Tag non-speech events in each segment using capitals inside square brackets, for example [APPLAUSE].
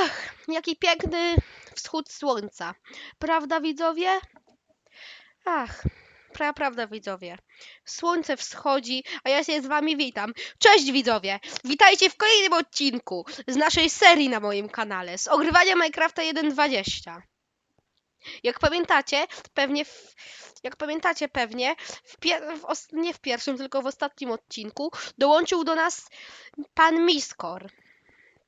Ach, jaki piękny wschód słońca. Prawda, widzowie? Ach, pra, prawda, widzowie. Słońce wschodzi, a ja się z wami witam. Cześć, widzowie! Witajcie w kolejnym odcinku z naszej serii na moim kanale z ogrywania Minecrafta 1.20. Jak pamiętacie, pewnie w, jak pamiętacie pewnie, w w nie w pierwszym, tylko w ostatnim odcinku dołączył do nas pan Miskor.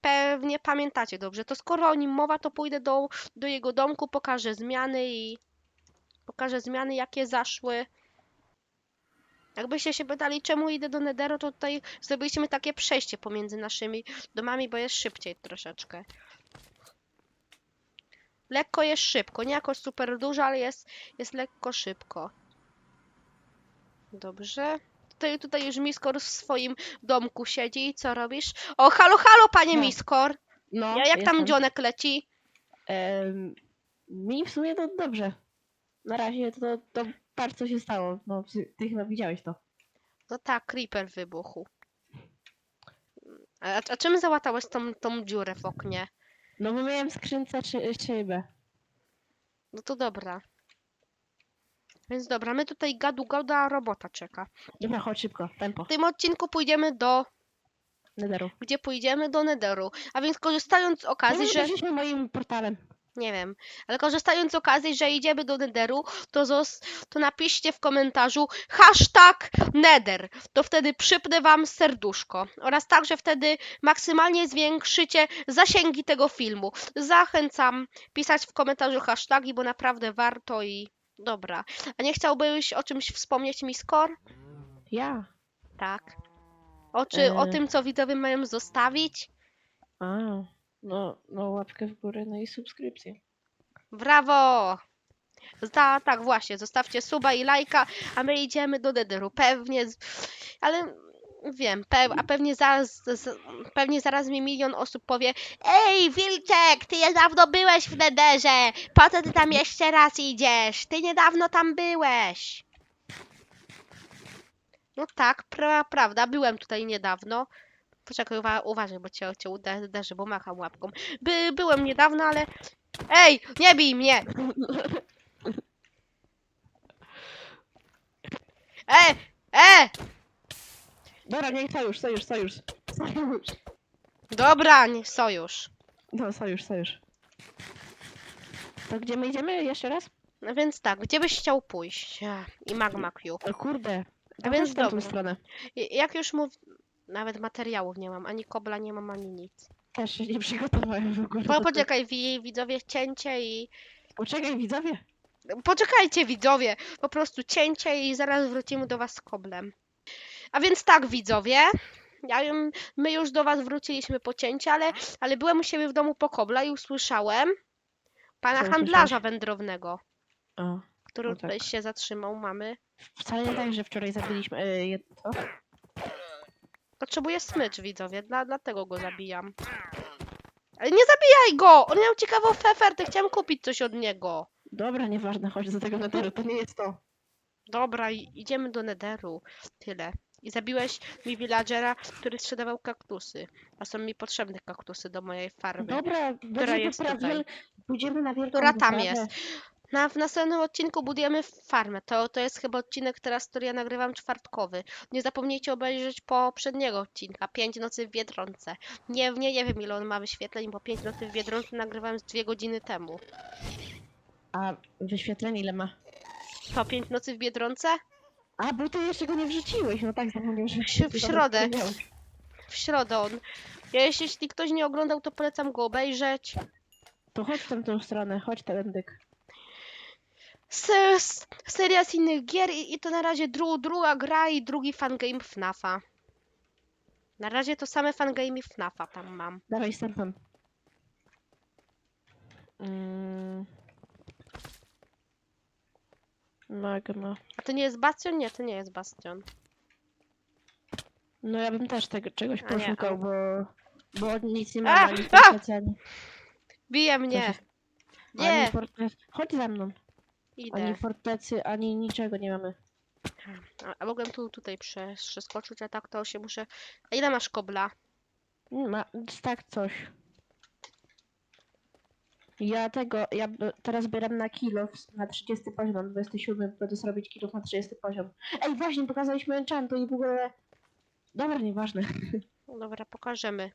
Pewnie pamiętacie dobrze. To skoro o nim mowa, to pójdę do, do jego domku, pokażę zmiany i pokażę zmiany, jakie zaszły. Jakbyście się pytali, czemu idę do Nederu, to tutaj zrobiliśmy takie przejście pomiędzy naszymi domami, bo jest szybciej troszeczkę. Lekko jest szybko, nie jakoś super dużo, ale jest, jest lekko szybko. Dobrze. Tutaj, tutaj już Miskor w swoim domku siedzi. i Co robisz? O, halo, halo, panie No. Miskor! No, Ja, jak tam jestem. dzionek leci? Em, mi w sumie to dobrze. Na razie to, to co się stało. No, ty, ty chyba widziałeś to. No tak, creeper wybuchł. A, a czym załatałeś tą, tą dziurę w oknie? No bo miałem w skrzynce szy, szybę. No to dobra. Więc dobra, my tutaj gadu gada robota czeka. Dobra, chodź szybko, tempo. W tym odcinku pójdziemy do... Nederu. Gdzie pójdziemy? Do Netheru. A więc korzystając z okazji, No, że... że... moim portalem. Nie wiem, ale korzystając z okazji, że idziemy do Netheru, to, zos, to napiszcie w komentarzu hashtag Nether. To wtedy przypnę wam serduszko. Oraz także wtedy maksymalnie zwiększycie zasięgi tego filmu. Zachęcam pisać w komentarzu hashtagi, bo naprawdę warto i dobra. A nie chciałbyś o czymś wspomnieć mi skor? Ja. Tak. O, czy, o E. tym, co widzowie mają zostawić? A, no, no łapkę w górę, no i subskrypcję. Brawo! Zda, tak właśnie, zostawcie suba i lajka, a my idziemy do Netheru. Pewnie, z- ale wiem, pe, a pewnie zaraz, z, pewnie zaraz mi milion osób powie Ej, Wilczek, ty niedawno byłeś w Netherze, po co ty tam jeszcze raz idziesz? Ty niedawno tam byłeś. No tak, pra, prawda, byłem tutaj niedawno. Poczekaj, uwa uważaj, bo cię, cię uderzy, bo macham łapką. By, byłem niedawno, ale... Ej, nie bij mnie! [LAUGHS] E! E! Dobra, nie, sojusz, sojusz, sojusz. Sojusz. Dobra, nie, sojusz. No, sojusz, sojusz. To gdzie my idziemy jeszcze raz? No więc tak, gdzie byś chciał pójść? Ech, I Magma Q. O kurde. A To więc w dobra. stronę. I- Jak już mów... Nawet materiałów nie mam, ani kobla nie mam, ani nic. Też się nie przygotowałem w ogóle. Po, poczekaj, wi- widzowie, cięcie i... Poczekaj, widzowie. Poczekajcie, widzowie! Po prostu cięcie i zaraz wrócimy do was z koblem. A więc tak, widzowie. Ja, my już do was wróciliśmy po cięciu, ale, ale byłem u siebie w domu po kobla i usłyszałem pana Co handlarza usłyszałeś? wędrownego, O, który No tak. tutaj się zatrzymał. Mamy. wcale nie tak, że wczoraj zabiliśmy... E, jed... Co? Potrzebuję smycz, widzowie, dla, dlatego go zabijam. Ale nie zabijaj go! On miał ciekawą ofertę, chciałem kupić coś od niego. Dobra, nieważne, chodź do tego netheru, to nie jest to. Dobra, i- idziemy do Netheru. Tyle. I zabiłeś mi villagera, który sprzedawał kaktusy. A są mi potrzebne kaktusy do mojej farmy. Dobra, będzie jest tutaj? Pójdziemy na wielką Która tam wyprawę. jest? Na, w następnym odcinku budujemy farmę. To, to jest chyba odcinek teraz, który ja nagrywam czwartkowy. Nie zapomnijcie obejrzeć poprzedniego odcinka, 5 nocy w Biedronce. Nie, nie, nie wiem ile on ma wyświetleń, bo 5 nocy w Biedronce nagrywałem z 2 godziny temu. A wyświetleń ile ma? To 5 nocy w Biedronce? A, bo ty jeszcze go nie wrzuciłeś, no tak, zapomniałem, że... W- w środę. W środę on. Ja, jeśli, jeśli ktoś nie oglądał, to polecam go obejrzeć. To chodź w tamtą stronę, chodź s- seria z innych gier i, i to na razie dru, druga gra i drugi fangame FNAFa. Na razie to same fangame FNAFa tam mam. Dawaj, stąd. Mm. Magma. A to nie jest Bastion? Nie, to nie jest Bastion. No ja bym też tego czegoś A nie, poszukał, a- bo... Bo nic nie A, ma, a! fortecy, ani... Bije co mnie! Nie! Chodź za mną. Idę. Ani fortecy, ani niczego nie mamy. A, a mogłem tu tutaj prze, przeskoczyć, a tak to się muszę... A ile masz kobla? Nie ma, tak coś. Ja tego, ja b- teraz bieram na kilo w- na 30 poziom, mam 27, będę sobie robić kilów na 30 poziom. Ej, właśnie, pokazaliśmy enchantu i w ogóle... Dobra, nieważne. [LAUGHS] No Dobra, pokażemy.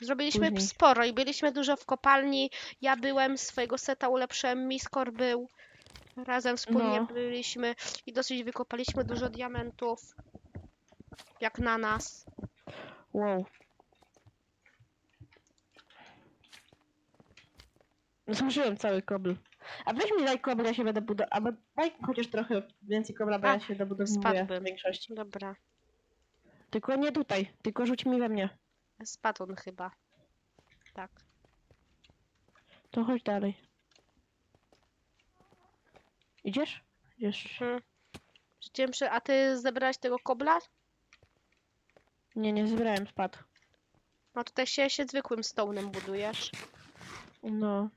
Zrobiliśmy Później. sporo i byliśmy dużo w kopalni. Ja byłem, swojego seta ulepszyłem, Miskor był. Razem wspólnie No. byliśmy i dosyć wykopaliśmy dużo diamentów. Jak na nas. Wow. Zużyłem cały kobl. A weź mi daj kobla, ja się będę budował. Albo daj chociaż trochę więcej kobla, bo A, ja się dobudowuję spadłbym. w większości. Dobra, Tylko nie tutaj, tylko rzuć mi we mnie. spadł on chyba. Tak. To chodź dalej. Idziesz? Idziesz. Rzuciłem przy... A ty zebrałeś tego kobla? Nie, nie zebrałem, spadł. No tutaj się, się zwykłym stone'em budujesz. No.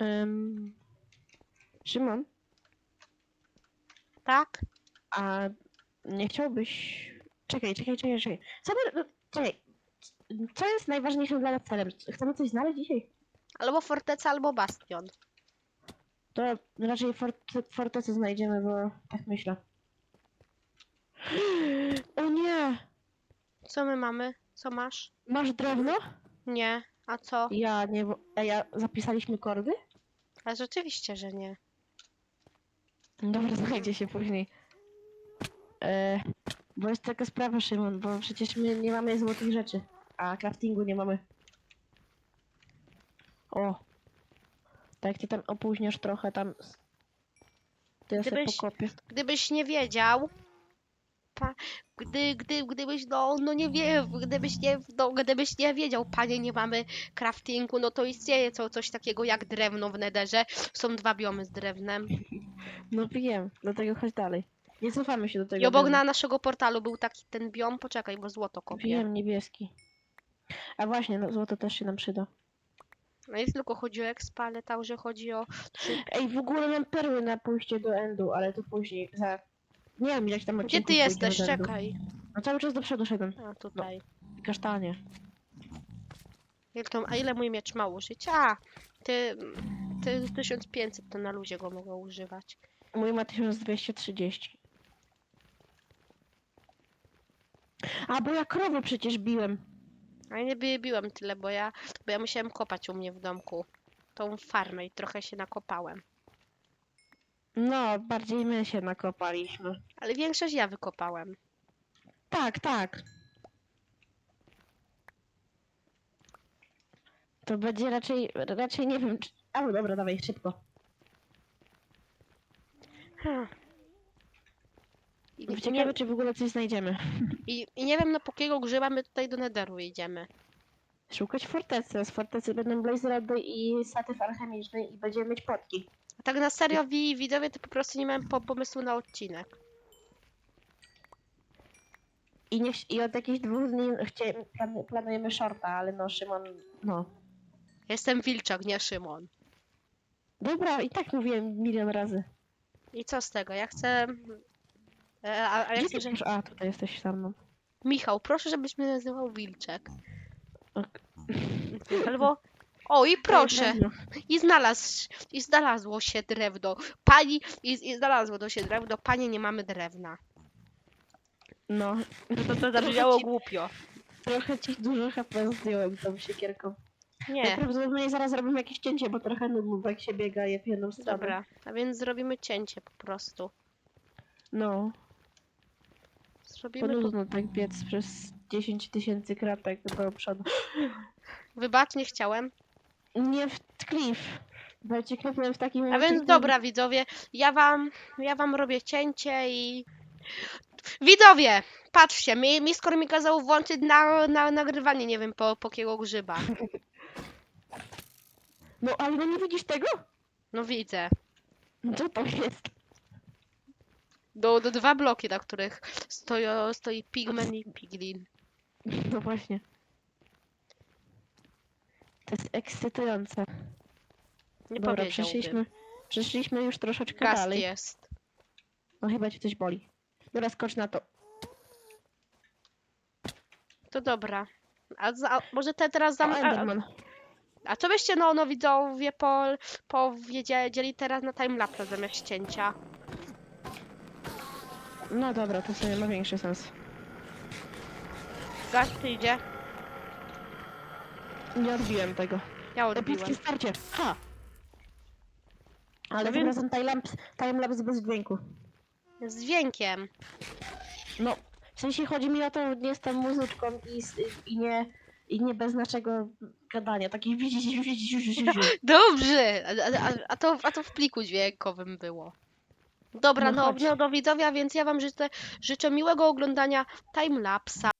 Ym... Szymon, Tak? a nie chciałbyś... Czekaj, czekaj, czekaj, czekaj. Co, no, czekaj. Co jest najważniejszym dla nas celem? Chcemy coś znaleźć dzisiaj? Albo forteca, albo bastion. To raczej forte, fortecę znajdziemy, bo tak myślę. [GASPS] O nie! Co my mamy? Co masz? Masz drewno? Nie. A co? Ja nie... wo- A ja zapisaliśmy kordy? Ale rzeczywiście, że nie. Dobra, [LAUGHS] znajdzie się później. E, bo jest taka sprawa, Szymon, bo przecież my nie mamy złotych rzeczy, a craftingu nie mamy. O! Tak, ty tam opóźniasz trochę tam. s- To ja sobie Gdybyś- pokopię. Gdybyś nie wiedział, pa, gdy, gdy, gdybyś no, no nie wie, gdybyś nie, no, gdybyś nie wiedział, panie, nie mamy craftingu, no to istnieje co, coś takiego jak drewno w nederze. Są dwa biomy z drewnem. No wiem, dlatego chodź dalej. Nie cofamy się do tego. I obok na naszego portalu był taki ten biom, poczekaj, bo złoto kopię. Wiem, niebieski. A właśnie, no, złoto też się nam przyda. No nie tylko chodzi o expa, ale także chodzi o... Ej, w ogóle mam perły na pójście do endu, ale to później, za... Nie wiem, jak tam Gdzie ty jesteś? Czekaj. No cały czas do przodu szedłem. A, tutaj. Kasztanie. Jak to, a ile mój miecz ma użyć? A, ty, ty 1500 to na luzie go mogę używać. Mój ma 1230. A, bo ja krowy przecież biłem. A ja nie bi- biłem tyle, bo ja, bo ja musiałem kopać u mnie w domku. Tą farmę i trochę się nakopałem. No, bardziej my się nakopaliśmy. Ale większość ja wykopałem. Tak, tak. To będzie raczej, raczej nie wiem, czy... A, no dobra, dawaj, szybko. Hmm. I, i, Ciekawe, nie, czy w ogóle coś znajdziemy. i, I nie wiem, na po jakiego grzyba my tutaj do Netheru idziemy. Szukać fortecy. Z fortecy będą blaze rody i satyw alchemiczny i będziemy mieć potki. Tak na serio, wi, widzowie, to po prostu nie mam po, pomysłu na odcinek. I, nie, I od jakichś dwóch dni chcie, plan, planujemy shorta, ale no, Szymon, no. Jestem Wilczak, nie Szymon. Dobra, i tak mówiłem milion razy. I co z tego? Ja chcę... E, A, a ja Gdzie chcę, ty że... masz? A, tutaj jesteś sam. No. Michał, proszę, żebyś mnie nazywał Wilczek. Ok. Albo... O, i proszę. I znalazł, i znalazło się drewno. Pani, i, i znalazło to się drewno. Panie, nie mamy drewna. No, To, to, to zabrzmiało głupio. trochę ci dużo HP zdjąłem tą siekierką. Nie, Najprawdopodobniej zaraz zrobimy jakieś cięcie, bo trochę nudno, jak się biega je w jedną stronę. dobra. A więc zrobimy cięcie po prostu. No, Zrobimy ponudno tak biec przez 10 tysięcy kratek do przodu. Wybacz, nie chciałem. Nie w cliff, bo cię klepnąłem w takim A momencie, więc dobra, widzowie, ja wam, ja wam robię cięcie i... Widzowie, patrzcie, mi, mi skoro mi kazał włączyć na, na nagrywanie, nie wiem po, po jakiego grzyba. No, ale no nie widzisz tego? No widzę. No co to jest? Do, do dwa bloki, na których stoją, stoi pigmen i piglin. No właśnie. To jest ekscytujące. Nie Dobra, powiedziałbym. przeszliśmy, przeszliśmy już troszeczkę Gast dalej. jest. No chyba cię coś boli. Dobra, skocz na to. To dobra. A, za, może te teraz O, zam... A, Enderman. a co byście no, no widzowie po, powiedzieli teraz na timelapse zamiast cięcia? No dobra, to sobie ma większy sens. Gaz przyjdzie. Nie odbiłem tego. Ja Epickie odbiłem. starcie. Ha! Ale No tym razem timelapse, bez dźwięku. Z dźwiękiem. No, w sensie chodzi mi o to, nie z tą muzyczką i, s- i nie i nie bez naszego gadania. Taki widzisz, widzisz, widzisz. Dobrze! A, a, a- a, to, a to w pliku dźwiękowym było. Dobra, No no, chodź. no do widzowie, więc ja wam życzę, życzę miłego oglądania timelapsa.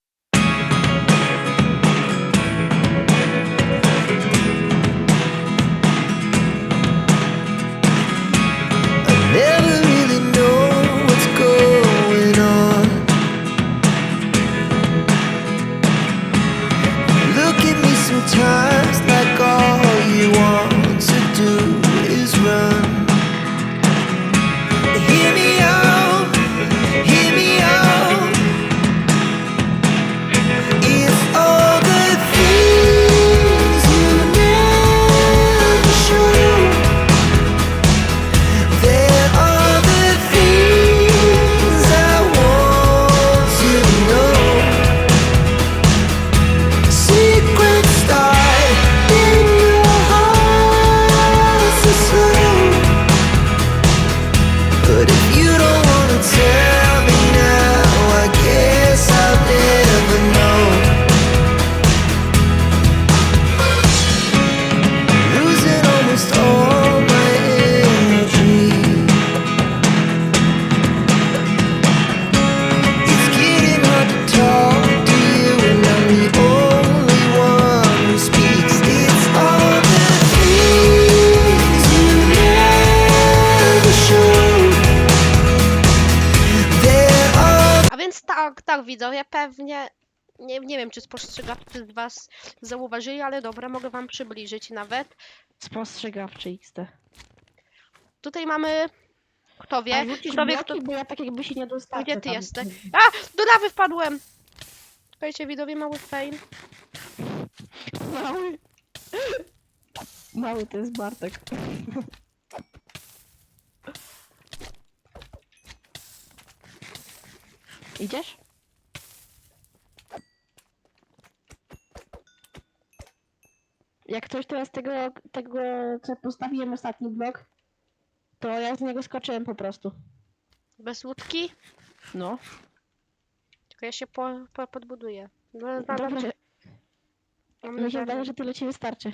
Widzowie, pewnie, nie, nie wiem czy spostrzegawcy z was zauważyli, ale dobra, mogę wam przybliżyć nawet. Spostrzegawczy XD. Tutaj mamy, kto A wie, rzucisz kto wie, bloki, kto, bo ja tak jakby się nie dostałem. gdzie ty jesteś. A, do lawy wpadłem! Słuchajcie widzowie, mały fail. Mały. Mały to jest Bartek. Idziesz? Jak coś teraz tego, tego, co postawiłem ostatni blok, to ja z niego skoczyłem po prostu. Bez łódki? No. Tylko ja się po, po, podbuduję. No, mam- Dobrze. mam Mi się wydaje, że tyle ci wystarczy.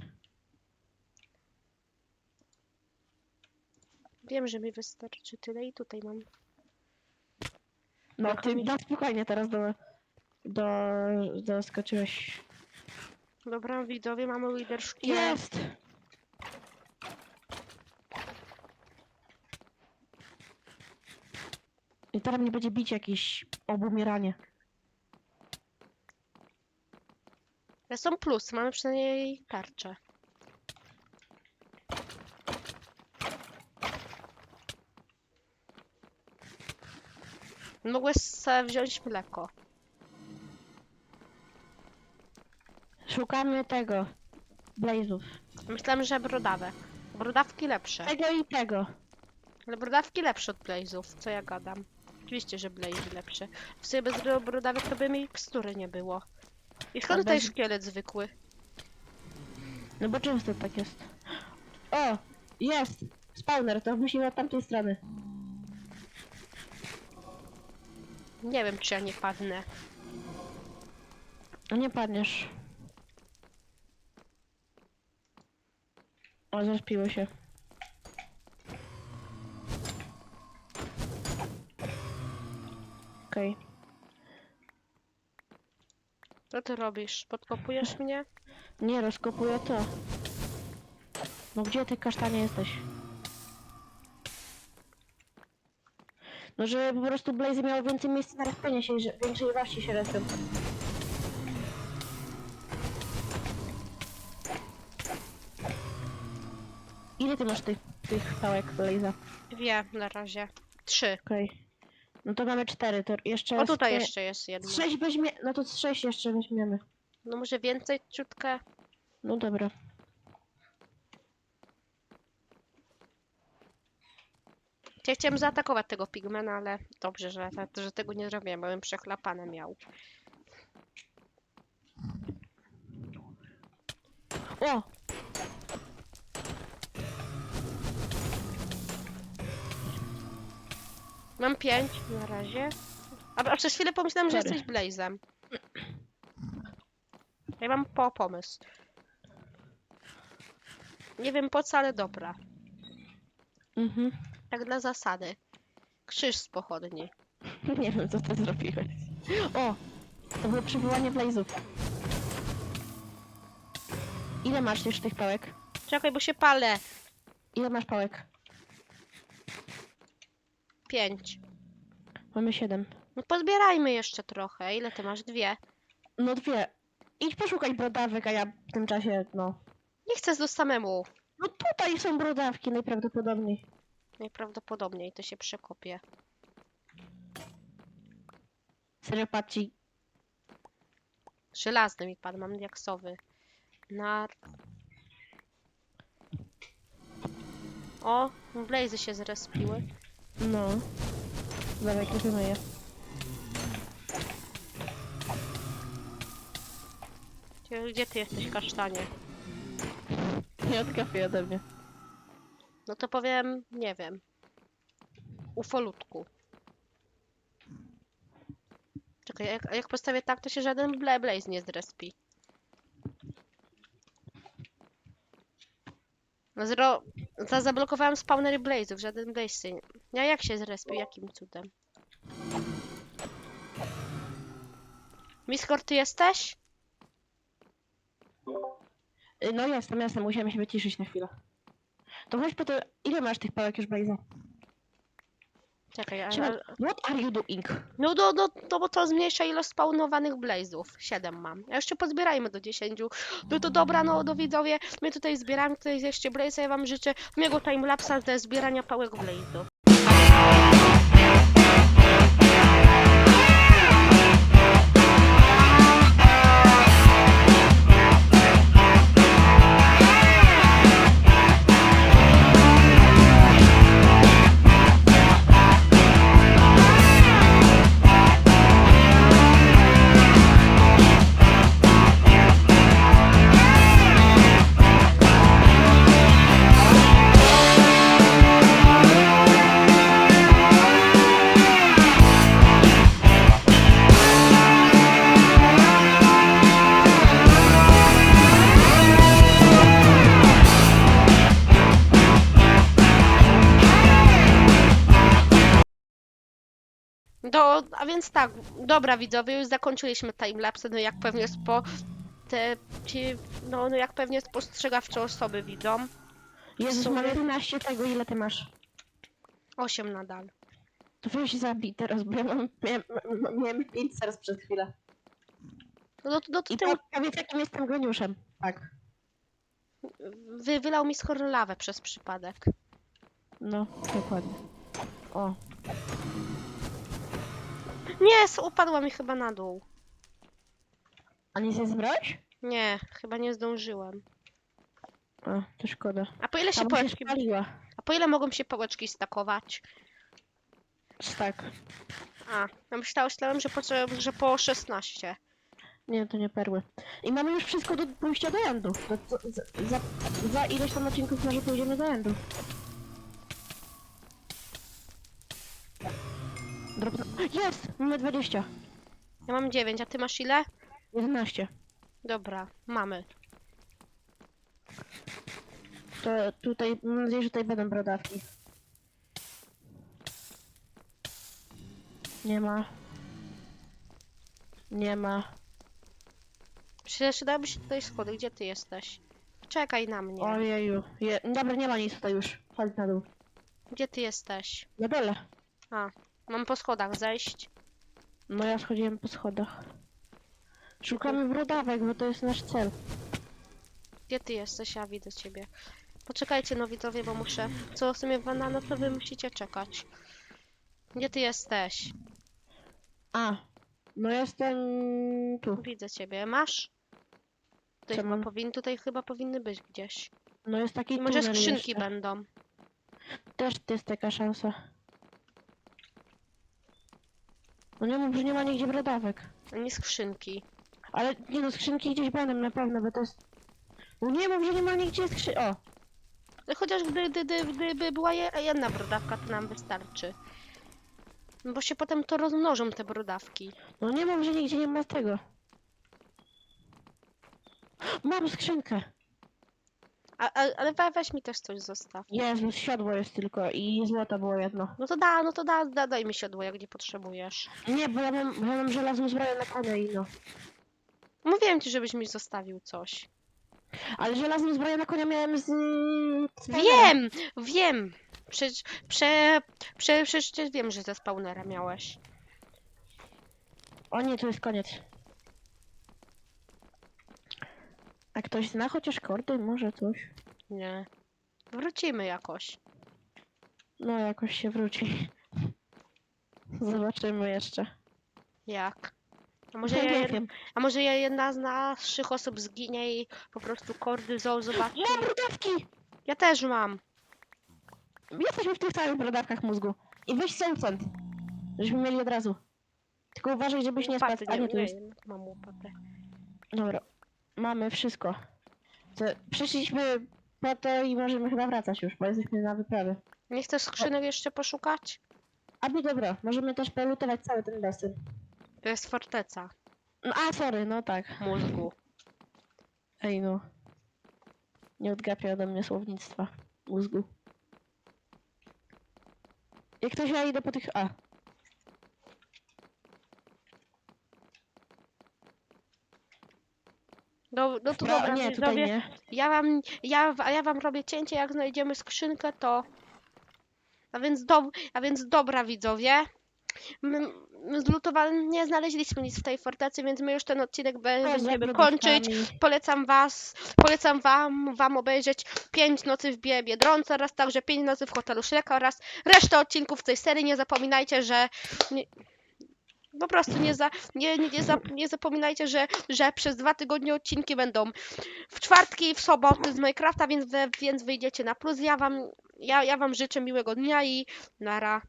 Wiem, że mi wystarczy tyle i tutaj mam. No, ty na spokojnie teraz do, do, doskoczyłeś. Dobra, widzowie, mamy lider szkielet. Jest! I teraz mnie będzie bić jakieś obumieranie. Ale są plusy, mamy przynajmniej tarczę. Mogłeś sobie wziąć mleko. Szukamy tego. Blazów. Myślałem, że brodawek. Brodawki lepsze. Tego i tego. Ale brodawki lepsze od blazów, co ja gadam. Oczywiście, że blazy lepsze. W sobie bez brodawek to by mi mikstury nie było. I skąd tutaj bez- szkielet zwykły? No bo często tak jest. O! Jest! Spawner, to musimy od tamtej strony. Nie wiem, czy ja nie padnę. A nie padniesz. O, zrespiło się. Okej. Co ty robisz? Podkopujesz mnie? Nie, rozkopuję to. No gdzie ty kasztanie jesteś? No żeby po prostu Blaze miał więcej miejsca na rozpienie się że większej ilości się respią. Ile ty masz tych, tych pałek Blaze'a? Dwie na razie. Trzy. Okej. No to mamy cztery, to jeszcze... O, tutaj z- jeszcze jest jedno. Z sześć weźmie... No to z sześć jeszcze weźmiemy. No może więcej, ciutkę. No dobra. Ja chciałem zaatakować tego pigmena, ale dobrze, że, że tego nie zrobiłem, bo bym przechlapane miał. O! Mam pięć na razie. A, a przez chwilę pomyślałem, że Sorry. jesteś Blazem. Ja mam po pomysł. Nie wiem po co, ale dobra. Mhm. Tak dla zasady. Krzyż z pochodni. [LAUGHS] Nie wiem, co ty zrobiłeś. O! To było przywołanie blazów. Ile masz już tych pałek? Czekaj, bo się palę. Ile masz pałek? Pięć. Mamy siedem. No pozbierajmy jeszcze trochę. Ile ty masz? Dwie. No dwie. Idź poszukaj brodawek, a ja w tym czasie, no... Nie chcę do samemu. No tutaj są brodawki najprawdopodobniej. Najprawdopodobniej to się przekopię. Serio, patrzcie. Żelazny mi padł, mam diaksowy. Na... O, blazy się zrespiły. No. Dawaj, kupimy je. Gdzie, gdzie ty jesteś, kasztanie? Nie odkapuj ode mnie. No to powiem, nie wiem. Ufolutku. Czekaj, jak, jak postawię tak, to się żaden bla blaze nie zrespi. No zro... Za zablokowałem spawnery blazów, żaden blaze się Ja jak się zrespił? Jakim cudem? Miskor, ty jesteś? Y, No jestem, jestem, musiałem się wyciszyć na chwilę. To weź po to, ile masz tych pałek już, Blaze? Czekaj, a, Szymon, a, What are you doing? No, no, no, no bo to zmniejsza ilość spawnowanych blazów. 7 mam. A jeszcze pozbierajmy do 10. No to dobra, no, do widzowie, my tutaj zbieramy, tutaj jeszcze blaze, ja wam życzę miłego timelapsa ze zbierania pałek blazu. Więc tak, dobra widzowie, już zakończyliśmy timelapse, no jak pewnie spo... Te, ci, no, no jak pewnie spostrzegawcze osoby widzą. Jezus, sumie- mam 11 tego, ile ty masz? 8 nadal. To weź zabij teraz, bo ja mam, miałem, miałem 5 serc przez chwilę. No, no, no to I ty, to, a więc jakim jestem geniuszem? Tak. wy, wylał mi skoro lawę przez przypadek. No, dokładnie. O, Nie, s- upadła mi chyba na dół. a nie zbrać? Nie, chyba nie zdążyłem. O, to szkoda. A po ile się A bo się pałeczki... spaliła. A po ile mogą się pałeczki stakować? Tak. A, ja myślałem, że po, co- że po 16. Nie, to nie perły. I mamy już wszystko do pójścia do endu. Za, za, za ileś tam odcinków może pójdziemy do endu. Drobno... Jest! Mamy 20. Ja mam 9, a ty masz ile? 11. Dobra, mamy. To tutaj, mam nadzieję, że tutaj będą brodawki. Nie ma. Nie ma. Przydałyby się tutaj schody, gdzie ty jesteś? Czekaj na mnie. Ojeju. Je... Dobra, nie ma nic tutaj już. Chodź na dół. Gdzie ty jesteś? Na dole. Mam po schodach zejść. No ja schodziłem po schodach. Szukamy brodawek, bo to jest nasz cel. Gdzie ty jesteś? Ja widzę ciebie. Poczekajcie no widzowie, bo muszę... Co w sumie banana, to wy musicie czekać. Gdzie ty jesteś? A, no jestem tu. Widzę ciebie. Masz? Tutaj, Co chyba mam? powin... Tutaj chyba powinny być gdzieś. No jest taki I może tunel skrzynki jeszcze. będą. Też jest taka szansa. No nie mów, że nie ma nigdzie brodawek. A nie skrzynki. Ale nie no, skrzynki gdzieś będą na pewno, bo to jest... No nie mów, że nie ma nigdzie skrzy... O! Ale chociaż gdy, gdy, gdy, gdyby była je- jedna brodawka, to nam wystarczy. No Bo się potem to rozmnożą te brodawki. No nie mów, że nigdzie nie ma tego. Mam skrzynkę. A, a, ale we, weź mi też coś zostaw. Jezu, siodło jest tylko i złota było jedno. No to da, no to da, da daj mi siodło, jak nie potrzebujesz. Nie, bo ja mam, bo ja mam żelazną zbroję na konia i no. Mówiłem ci, żebyś mi zostawił coś. Ale żelazną zbroję na konia miałem z... z Wiem, wiem. Przecież, prze, prze, przecież wiem, że ze spawnera miałeś. O nie, to jest koniec. A ktoś zna chociaż kordy? Może coś? Nie. Wrócimy jakoś. No, jakoś się wróci. [LAUGHS] Zobaczymy jeszcze. Jak? A [LAUGHS] może, ja, jed- wiem. a może ja jedna z naszych osób zginie i po prostu kordyzol zobaczy? Mam brodawki! Ja też mam. Jesteśmy w tych samych brodawkach mózgu. I weź sencent. Żebyśmy mieli od razu. Tylko uważaj, żebyś nie Łopaty spadł. A nie, tu nie, jest. jednak mam łopatę. Dobra. Mamy wszystko. To Przyszliśmy po to i możemy chyba wracać już, bo jesteśmy na wyprawie. Nie chcesz skrzynek jeszcze poszukać? Aby dobra, możemy też polutować cały ten basen. To jest forteca No a, sorry, no tak. mózgu. Ej no. Nie odgapia ode mnie słownictwa mózgu. Jak ktoś ja idę po tych... A. No, no to Dobra, dobra, nie, tutaj widzowie. nie. Ja wam, ja, a ja wam robię cięcie, jak znajdziemy skrzynkę, to... A więc, do, a więc dobra, widzowie. My, my zlutowali, nie znaleźliśmy nic w tej fortecy, więc my już ten odcinek będziemy kończyć. Polecam was, polecam wam, wam obejrzeć 5 nocy w Bie- Biedronce oraz także 5 nocy w hotelu Shreka oraz resztę odcinków tej serii. Nie zapominajcie, że nie, po prostu nie, za, [LAUGHS] nie, nie, za, nie zapominajcie, że, że przez dwa tygodnie odcinki będą w czwartki i w soboty z Minecrafta, więc, we- więc wyjdziecie na plus. Ja wam, ja, ja wam życzę miłego dnia i nara.